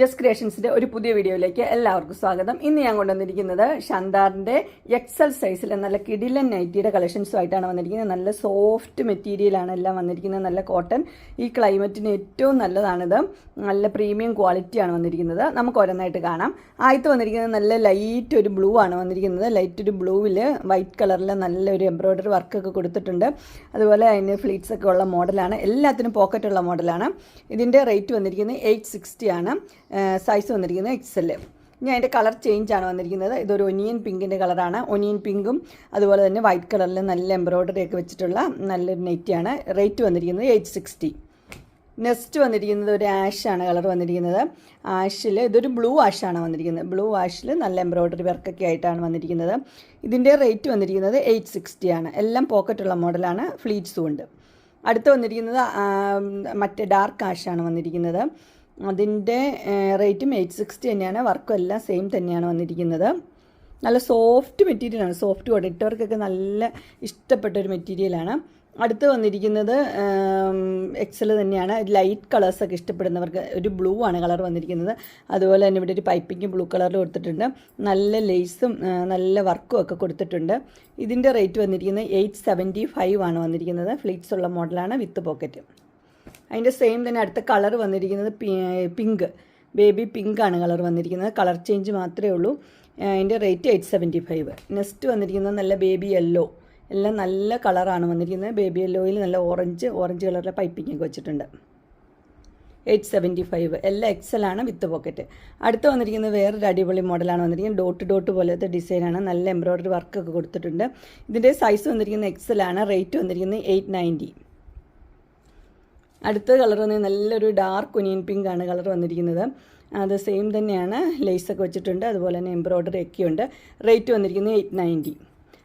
Just ക്രിയേഷൻസിന്റെ ഒരു പുതിയ വീഡിയോയിലേക്ക് എല്ലാവർക്കും സ്വാഗതം. ഇന്ന് ഞാൻ കൊണ്ടുവന്നിരിക്കുന്നത് ഷന്താറിന്റെ എക്സൽ സൈസിൽ നല്ല കിടിലൻ നൈറ്റിയുടെ കളക്ഷൻസുമായിട്ടാണ് വന്നിരിക്കുന്നത്. നല്ല സോഫ്റ്റ് മെറ്റീരിയലാണ് എല്ലാം വന്നിരിക്കുന്നത്. നല്ല കോട്ടൺ ഈ ക്ലൈമറ്റിന് ഏറ്റവും നല്ലതാണിത്. നല്ല പ്രീമിയം ക്വാളിറ്റിയാണ് വന്നിരിക്കുന്നത്. നമുക്ക് ഓരോന്നായിട്ട് കാണാം. ആദ്യത്തെ വന്നിരിക്കുന്നത് നല്ല ലൈറ്റ് ഒരു ബ്ലൂ ആണ് വന്നിരിക്കുന്നത്. ലൈറ്റ് ഒരു ബ്ലൂവിൽ വൈറ്റ് കളറിൽ നല്ലൊരു എംബ്രോയ്ഡറി വർക്കൊക്കെ കൊടുത്തിട്ടുണ്ട്. അതുപോലെ അതിന് ഫ്ലീറ്റ്സ് ഒക്കെ ഉള്ള മോഡലാണ് എല്ലാത്തിനും പോക്കറ്റുള്ള മോഡലാണ് ഇതിന്റെ റേറ്റ് വന്നിരിക്കുന്നത് എയ്റ്റ് ആണ്. സൈസ് വന്നിരിക്കുന്നത് എക്സൽ ഇനി അതിന്റെ കളർ ചേഞ്ച് ആണ് വന്നിരിക്കുന്നത്. ഇതൊരു ഒനിയൻ പിങ്കിന്റെ കളറാണ് ഒനിയൻ പിങ്കും അതുപോലെ തന്നെ വൈറ്റ് കളറിൽ നല്ല എംബ്രോയ്ഡറി ഒക്കെ വെച്ചിട്ടുള്ള നല്ലൊരു നെറ്റിയാണ് റേറ്റ് വന്നിരിക്കുന്നത് എയ്റ്റ് സിക്സ്റ്റി നെക്സ്റ്റ് വന്നിരിക്കുന്നത് ഒരു ആഷാണ് കളർ വന്നിരിക്കുന്നത്. ആഷിൽ ഇതൊരു ബ്ലൂ ആഷാണ് വന്നിരിക്കുന്നത്. ബ്ലൂ ആഷിൽ നല്ല എംബ്രോയ്ഡറി വർക്കൊക്കെ ആയിട്ടാണ് വന്നിരിക്കുന്നത്. ഇതിന്റെ റേറ്റ് വന്നിരിക്കുന്നത് എയ്റ്റ് സിക്സ്റ്റി ആണ്. എല്ലാം പോക്കറ്റുള്ള മോഡലാണ് ഫ്ലീറ്റ്സും ഉണ്ട്. അടുത്ത് വന്നിരിക്കുന്നത് മറ്റേ ഡാർക്ക് ആഷാണ് വന്നിരിക്കുന്നത്. അതിന്റെ റേറ്റും എയ്റ്റ് സിക്സ്റ്റി തന്നെയാണ്. വർക്കും എല്ലാം സെയിം തന്നെയാണ് വന്നിരിക്കുന്നത്. നല്ല സോഫ്റ്റ് മെറ്റീരിയലാണ് സോഫ്റ്റ് ഓഡിറ്റവർക്കൊക്കെ നല്ല ഇഷ്ടപ്പെട്ട ഒരു മെറ്റീരിയലാണ് അടുത്ത് വന്നിരിക്കുന്നത് എക്സൽ തന്നെയാണ്. ലൈറ്റ് കളേഴ്സൊക്കെ ഇഷ്ടപ്പെടുന്നവർക്ക് ഒരു ബ്ലൂ ആണ് കളർ വന്നിരിക്കുന്നത്. അതുപോലെ തന്നെ ഇവിടെ ഒരു പൈപ്പിങ്ങും ബ്ലൂ കളറിൽ കൊടുത്തിട്ടുണ്ട്. നല്ല ലേസും നല്ല വർക്കും ഒക്കെ കൊടുത്തിട്ടുണ്ട്. ഇതിന്റെ റേറ്റ് വന്നിരിക്കുന്നത് എയ്റ്റ് സെവന്റി ഫൈവ് ആണ് വന്നിരിക്കുന്നത്. ഫ്ലീറ്റ്സ് ഉള്ള മോഡലാണ് വിത്ത് പോക്കറ്റ്. അതിന്റെ സെയിം തന്നെ അടുത്ത കളർ വന്നിരിക്കുന്നത് പിങ്ക് ബേബി പിങ്ക് ആണ് കളർ വന്നിരിക്കുന്നത്. കളർ ചേഞ്ച് മാത്രമേ ഉള്ളൂ. അതിന്റെ rate eight seventy five next വന്നിരിക്കുന്നത് നല്ല ബേബി യെല്ലോ എല്ലാം നല്ല കളറാണ് വന്നിരിക്കുന്നത്. ബേബി യെല്ലോയിൽ നല്ല ഓറഞ്ച് ഓറഞ്ച് കളറിലെ പൈപ്പിംഗ് ഒക്കെ വെച്ചിട്ടുണ്ട്. എയ്റ്റ് സെവന്റി ഫൈവ് എല്ലാം എക്സൽ ആണ് വിത്ത് പോക്കറ്റ് അടുത്ത് വന്നിരിക്കുന്നത് വേറൊരു അടിപൊളി മോഡലാണ് വന്നിരിക്കുന്നത്. ഡോട്ട് ഡോട്ട് പോലത്തെ ഡിസൈനാണ് നല്ല എംബ്രോയ്ഡറി വർക്കൊക്കെ കൊടുത്തിട്ടുണ്ട്. ഇതിന്റെ സൈസ് വന്നിരിക്കുന്നത് എക്സൽ ആണ്. റേറ്റ് വന്നിരിക്കുന്നത് എയ്റ്റ് നയന്റി അടുത്ത കളർ വന്ന് നല്ലൊരു ഡാർക്ക് ഒനിയൻ പിങ്ക് ആണ് കളർ വന്നിരിക്കുന്നത്. അത് സെയിം തന്നെയാണ് ലേസൊക്കെ വെച്ചിട്ടുണ്ട്. അതുപോലെ തന്നെ എംബ്രോയ്ഡറി ഒക്കെ ഉണ്ട്. റേറ്റ് വന്നിരിക്കുന്നത് എയ്റ്റ് നയന്റി